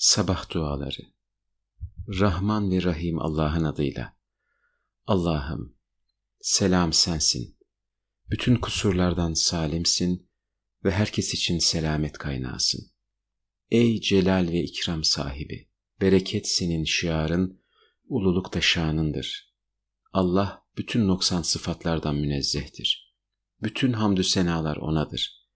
Sabah duaları Rahman ve Rahim Allah'ın adıyla. Allah'ım, selam sensin. Bütün kusurlardan salimsin ve herkes için selamet kaynağısın. Ey celal ve ikram sahibi, bereket senin şiarın, ululuk da şanındır. Allah bütün noksan sıfatlardan münezzehtir. Bütün hamdü senalar O'nadır.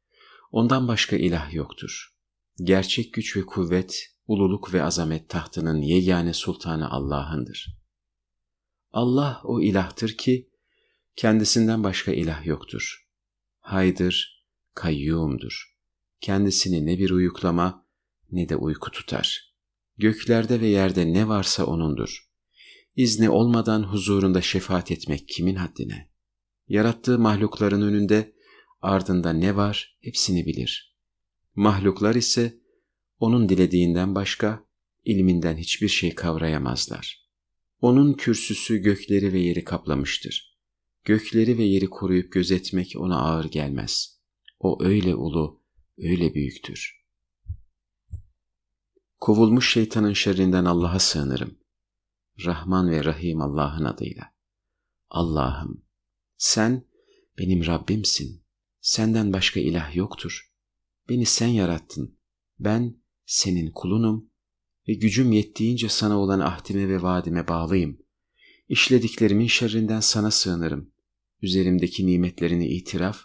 Ondan başka ilah yoktur. Gerçek güç ve kuvvet ululuk ve azamet tahtının yegane sultanı Allah'ındır. Allah o ilahtır ki, kendisinden başka ilah yoktur. Haydır, kayyumdur. Kendisini ne bir uyuklama ne de uyku tutar. Göklerde ve yerde ne varsa O'nundur. İzni olmadan huzurunda şefaat etmek kimin haddine? Yarattığı mahlukların önünde ardında ne var hepsini bilir. Mahluklar ise onun dilediğinden başka ilminden hiçbir şey kavrayamazlar. Onun kürsüsü gökleri ve yeri kaplamıştır. Gökleri ve yeri koruyup gözetmek ona ağır gelmez. O öyle ulu, öyle büyüktür. Kovulmuş şeytanın şerrinden Allah'a sığınırım. Rahman ve Rahim Allah'ın adıyla. Allah'ım, sen benim Rabbimsin. Senden başka ilah yoktur. Beni sen yarattın. Ben senin kulunum ve gücüm yettiğince sana olan ahdime ve vaadime bağlıyım. İşlediklerimin şerrinden sana sığınırım. Üzerimdeki nimetlerini itiraf,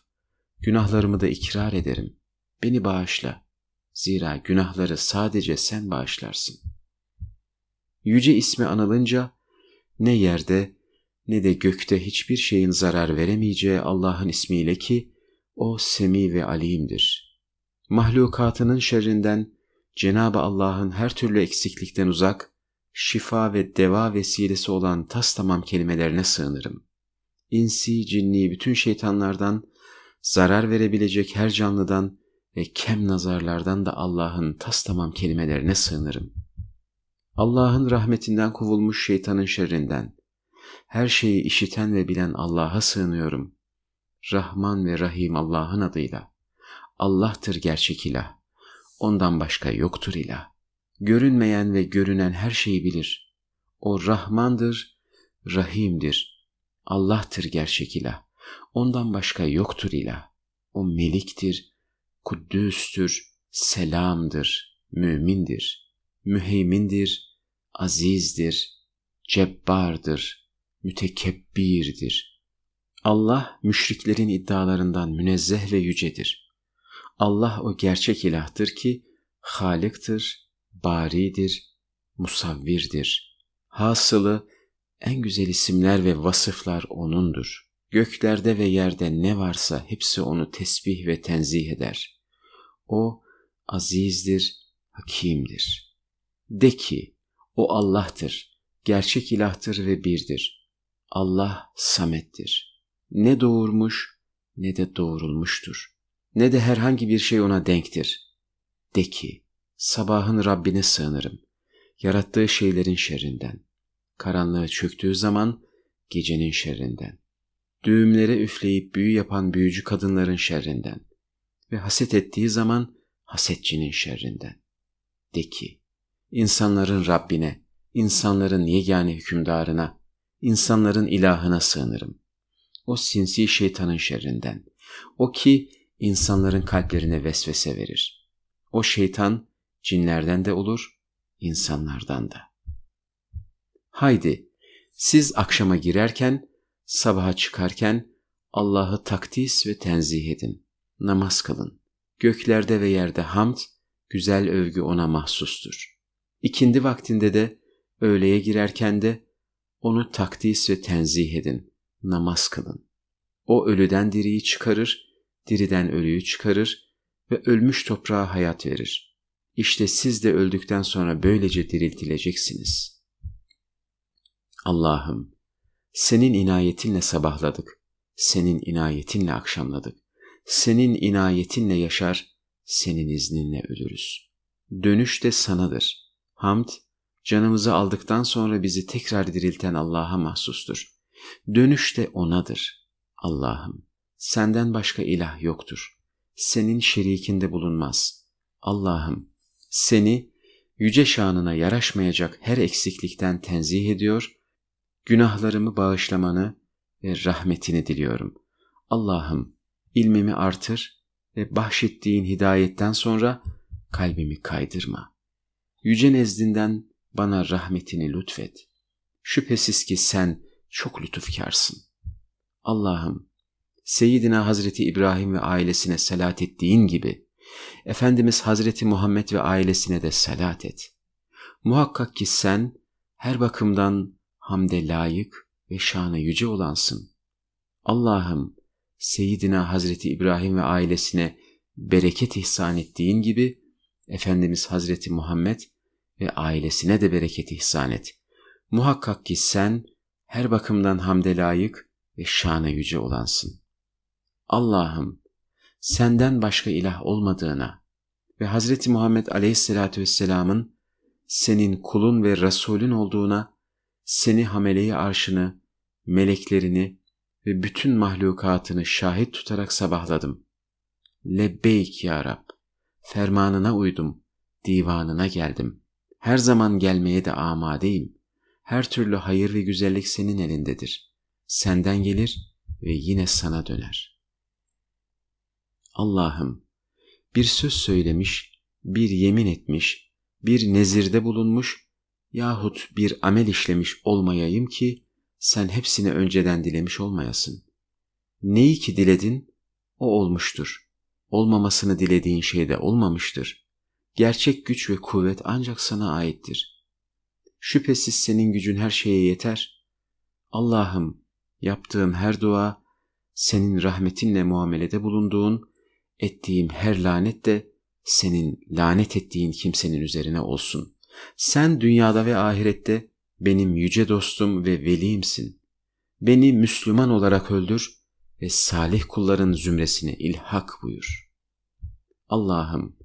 günahlarımı da ikrar ederim. Beni bağışla. Zira günahları sadece sen bağışlarsın. Yüce ismi anılınca ne yerde ne de gökte hiçbir şeyin zarar veremeyeceği Allah'ın ismiyle ki o semi ve alimdir. Mahlukatının şerrinden Cenab-ı Allah'ın her türlü eksiklikten uzak, şifa ve deva vesilesi olan tas tamam kelimelerine sığınırım. İnsi, cinni, bütün şeytanlardan, zarar verebilecek her canlıdan ve kem nazarlardan da Allah'ın tas tamam kelimelerine sığınırım. Allah'ın rahmetinden kovulmuş şeytanın şerrinden, her şeyi işiten ve bilen Allah'a sığınıyorum. Rahman ve Rahim Allah'ın adıyla. Allah'tır gerçek ilah. Ondan başka yoktur ilah. Görünmeyen ve görünen her şeyi bilir. O Rahmandır, Rahim'dir. Allah'tır gerçek ilah. Ondan başka yoktur ilah. O Meliktir, Kuddüstür, Selam'dır, Mümindir, Müheymindir, Azizdir, Cebbardır, Mütekebbirdir. Allah müşriklerin iddialarından münezzeh ve yücedir.'' Allah o gerçek ilahtır ki Halik'tir, Bari'dir, Musavvirdir. Hasılı en güzel isimler ve vasıflar O'nundur. Göklerde ve yerde ne varsa hepsi O'nu tesbih ve tenzih eder. O azizdir, hakimdir. De ki, O Allah'tır, gerçek ilahtır ve birdir. Allah samettir. Ne doğurmuş ne de doğurulmuştur ne de herhangi bir şey ona denktir. De ki, sabahın Rabbine sığınırım, yarattığı şeylerin şerrinden, karanlığı çöktüğü zaman gecenin şerrinden, düğümlere üfleyip büyü yapan büyücü kadınların şerrinden ve haset ettiği zaman hasetçinin şerrinden. De ki, insanların Rabbine, insanların yegane hükümdarına, insanların ilahına sığınırım. O sinsi şeytanın şerrinden. O ki insanların kalplerine vesvese verir. O şeytan cinlerden de olur, insanlardan da. Haydi siz akşama girerken, sabaha çıkarken Allah'ı takdis ve tenzih edin. Namaz kılın. Göklerde ve yerde hamd, güzel övgü ona mahsustur. İkindi vaktinde de, öğleye girerken de onu takdis ve tenzih edin. Namaz kılın. O ölüden diriyi çıkarır, diriden ölüyü çıkarır ve ölmüş toprağa hayat verir. İşte siz de öldükten sonra böylece diriltileceksiniz. Allah'ım, senin inayetinle sabahladık, senin inayetinle akşamladık, senin inayetinle yaşar, senin izninle ölürüz. Dönüş de sanadır. Hamd, canımızı aldıktan sonra bizi tekrar dirilten Allah'a mahsustur. Dönüş de O'nadır. Allah'ım, Senden başka ilah yoktur. Senin şerikinde bulunmaz. Allah'ım seni yüce şanına yaraşmayacak her eksiklikten tenzih ediyor, günahlarımı bağışlamanı ve rahmetini diliyorum. Allah'ım ilmimi artır ve bahşettiğin hidayetten sonra kalbimi kaydırma. Yüce nezdinden bana rahmetini lütfet. Şüphesiz ki sen çok lütufkarsın. Allah'ım, Seyyidina Hazreti İbrahim ve ailesine salat ettiğin gibi, Efendimiz Hazreti Muhammed ve ailesine de salat et. Muhakkak ki sen her bakımdan hamde layık ve şanı yüce olansın. Allah'ım, Seyyidina Hazreti İbrahim ve ailesine bereket ihsan ettiğin gibi, Efendimiz Hazreti Muhammed ve ailesine de bereket ihsan et. Muhakkak ki sen her bakımdan hamde layık ve şana yüce olansın. Allah'ım senden başka ilah olmadığına ve Hazreti Muhammed Aleyhisselatü Vesselam'ın senin kulun ve Resulün olduğuna, seni hameleyi arşını, meleklerini ve bütün mahlukatını şahit tutarak sabahladım. Lebbeyk ya Rab, fermanına uydum, divanına geldim. Her zaman gelmeye de amadeyim. Her türlü hayır ve güzellik senin elindedir. Senden gelir ve yine sana döner. Allah'ım, bir söz söylemiş, bir yemin etmiş, bir nezirde bulunmuş yahut bir amel işlemiş olmayayım ki sen hepsini önceden dilemiş olmayasın. Neyi ki diledin, o olmuştur. Olmamasını dilediğin şey de olmamıştır. Gerçek güç ve kuvvet ancak sana aittir. Şüphesiz senin gücün her şeye yeter. Allah'ım yaptığım her dua, senin rahmetinle muamelede bulunduğun, ettiğim her lanet de senin lanet ettiğin kimsenin üzerine olsun. Sen dünyada ve ahirette benim yüce dostum ve velimsin. Beni Müslüman olarak öldür ve salih kulların zümresine ilhak buyur. Allah'ım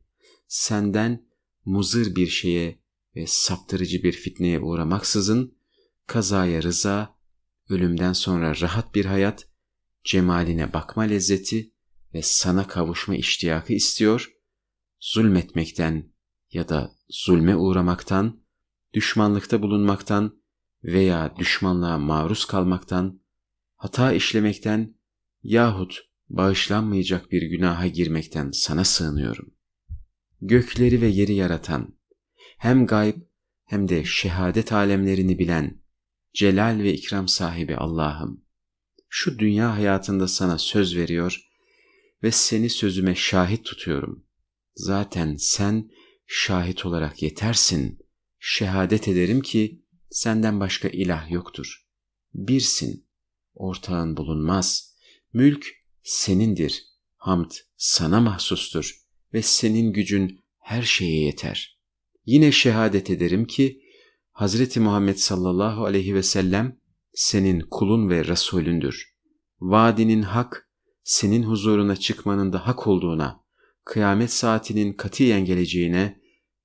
senden muzır bir şeye ve saptırıcı bir fitneye uğramaksızın kazaya rıza, ölümden sonra rahat bir hayat, cemaline bakma lezzeti ve sana kavuşma iştiyakı istiyor, zulmetmekten ya da zulme uğramaktan, düşmanlıkta bulunmaktan veya düşmanlığa maruz kalmaktan, hata işlemekten yahut bağışlanmayacak bir günaha girmekten sana sığınıyorum. Gökleri ve yeri yaratan, hem gayb hem de şehadet alemlerini bilen, celal ve ikram sahibi Allah'ım, şu dünya hayatında sana söz veriyor ve seni sözüme şahit tutuyorum. Zaten sen şahit olarak yetersin. Şehadet ederim ki senden başka ilah yoktur. Birsin, ortağın bulunmaz. Mülk senindir, hamd sana mahsustur ve senin gücün her şeye yeter. Yine şehadet ederim ki Hazreti Muhammed sallallahu aleyhi ve sellem senin kulun ve Resulündür. Vaadinin hak, senin huzuruna çıkmanın da hak olduğuna, kıyamet saatinin katiyen geleceğine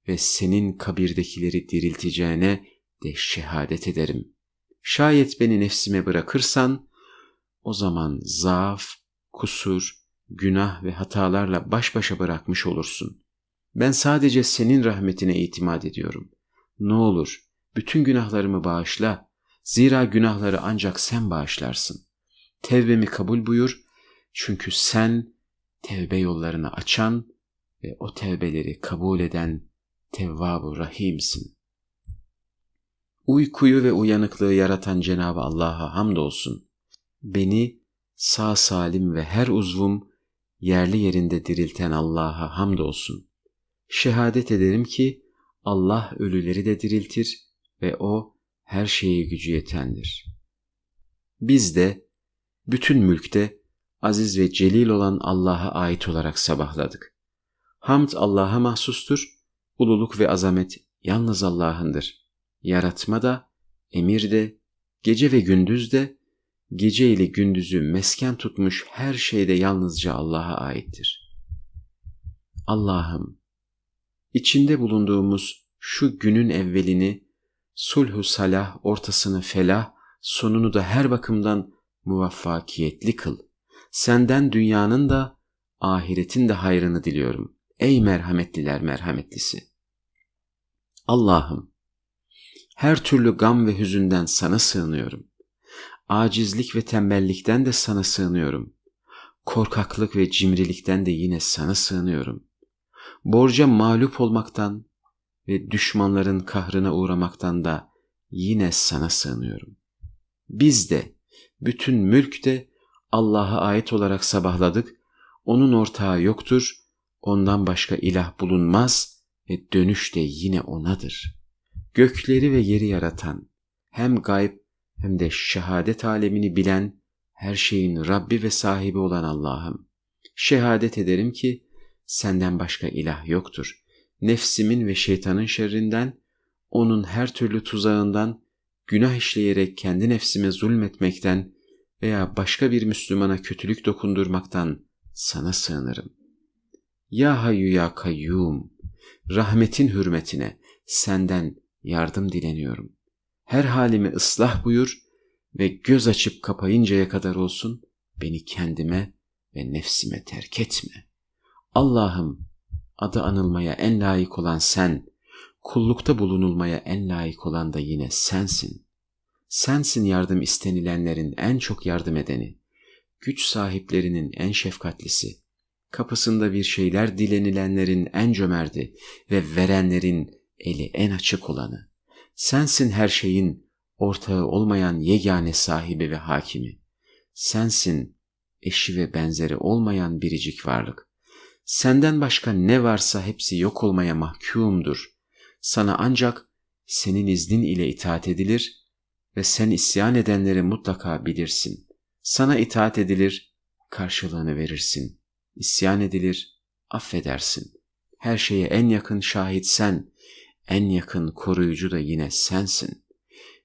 ve senin kabirdekileri dirilteceğine de şehadet ederim. Şayet beni nefsime bırakırsan, o zaman zaaf, kusur, günah ve hatalarla baş başa bırakmış olursun. Ben sadece senin rahmetine itimat ediyorum. Ne olur bütün günahlarımı bağışla. Zira günahları ancak sen bağışlarsın. Tevbemi kabul buyur. Çünkü sen tevbe yollarını açan ve o tevbeleri kabul eden Tevvab-ı Rahim'sin. Uykuyu ve uyanıklığı yaratan Cenab-ı Allah'a hamdolsun. Beni sağ salim ve her uzvum yerli yerinde dirilten Allah'a hamdolsun. Şehadet ederim ki Allah ölüleri de diriltir ve O her şeye gücü yetendir. Biz de bütün mülkte aziz ve celil olan Allah'a ait olarak sabahladık. Hamd Allah'a mahsustur, ululuk ve azamet yalnız Allah'ındır. Yaratma da, emir de, gece ve gündüz de gece ile gündüzü mesken tutmuş her şeyde yalnızca Allah'a aittir. Allah'ım, içinde bulunduğumuz şu günün evvelini, sulhu salah, ortasını felah, sonunu da her bakımdan muvaffakiyetli kıl. Senden dünyanın da ahiretin de hayrını diliyorum. Ey merhametliler merhametlisi. Allah'ım, her türlü gam ve hüzünden sana sığınıyorum. Acizlik ve tembellikten de sana sığınıyorum. Korkaklık ve cimrilikten de yine sana sığınıyorum. Borca mağlup olmaktan ve düşmanların kahrına uğramaktan da yine sana sığınıyorum. Biz de, bütün mülk de Allah'a ait olarak sabahladık. Onun ortağı yoktur, ondan başka ilah bulunmaz ve dönüş de yine O'nadır. Gökleri ve yeri yaratan, hem gayb hem de şehadet alemini bilen, her şeyin Rabbi ve sahibi olan Allah'ım. Şehadet ederim ki senden başka ilah yoktur. Nefsimin ve şeytanın şerrinden, onun her türlü tuzağından, günah işleyerek kendi nefsime zulmetmekten veya başka bir Müslümana kötülük dokundurmaktan sana sığınırım. Ya Hayyu Ya Kayyum, rahmetin hürmetine senden yardım dileniyorum. Her halimi ıslah buyur ve göz açıp kapayıncaya kadar olsun beni kendime ve nefsime terk etme. Allah'ım adı anılmaya en layık olan sen, kullukta bulunulmaya en layık olan da yine sensin. Sensin yardım istenilenlerin en çok yardım edeni, güç sahiplerinin en şefkatlisi, kapısında bir şeyler dilenilenlerin en cömerti ve verenlerin eli en açık olanı. Sensin her şeyin ortağı olmayan yegane sahibi ve hakimi. Sensin eşi ve benzeri olmayan biricik varlık. Senden başka ne varsa hepsi yok olmaya mahkumdur. Sana ancak senin iznin ile itaat edilir ve sen isyan edenleri mutlaka bilirsin. Sana itaat edilir, karşılığını verirsin. İsyan edilir, affedersin. Her şeye en yakın şahit sen, en yakın koruyucu da yine sensin.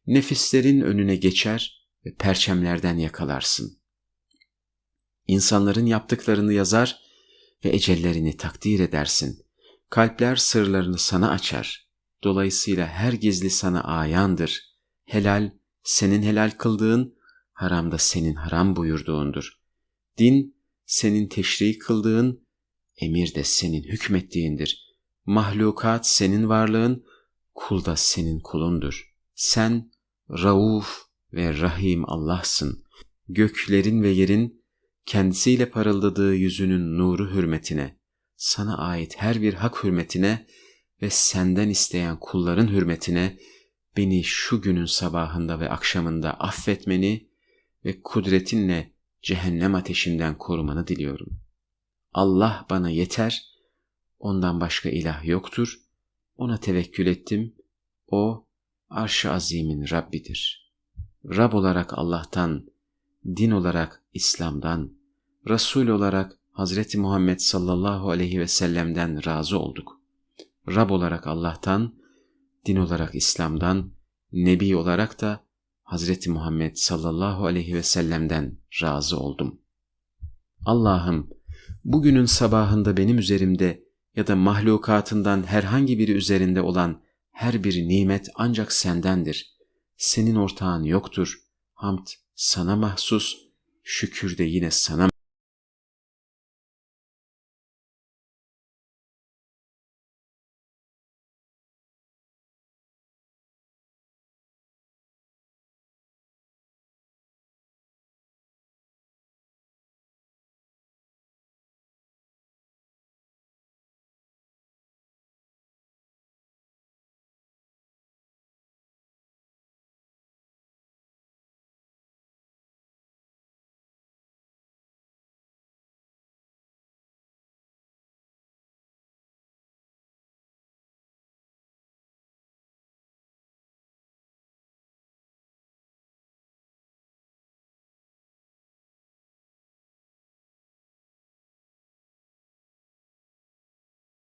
Nefislerin önüne geçer ve perçemlerden yakalarsın. İnsanların yaptıklarını yazar ve ecellerini takdir edersin. Kalpler sırlarını sana açar. Dolayısıyla her gizli sana ayandır. Helal, senin helal kıldığın, haram da senin haram buyurduğundur. Din, senin teşri kıldığın, emir de senin hükmettiğindir. Mahlukat senin varlığın, kul da senin kulundur. Sen, Rauf ve Rahim Allah'sın. Göklerin ve yerin, kendisiyle parıldadığı yüzünün nuru hürmetine, sana ait her bir hak hürmetine ve senden isteyen kulların hürmetine beni şu günün sabahında ve akşamında affetmeni ve kudretinle cehennem ateşinden korumanı diliyorum. Allah bana yeter, ondan başka ilah yoktur, ona tevekkül ettim, o arş-ı azimin Rabbidir. Rab olarak Allah'tan, din olarak İslam'dan, Resul olarak Hazreti Muhammed sallallahu aleyhi ve sellem'den razı olduk. Rab olarak Allah'tan, din olarak İslam'dan, Nebi olarak da Hazreti Muhammed sallallahu aleyhi ve sellem'den razı oldum. Allah'ım, bugünün sabahında benim üzerimde ya da mahlukatından herhangi biri üzerinde olan her bir nimet ancak sendendir. Senin ortağın yoktur. Hamd sana mahsus, şükür de yine sana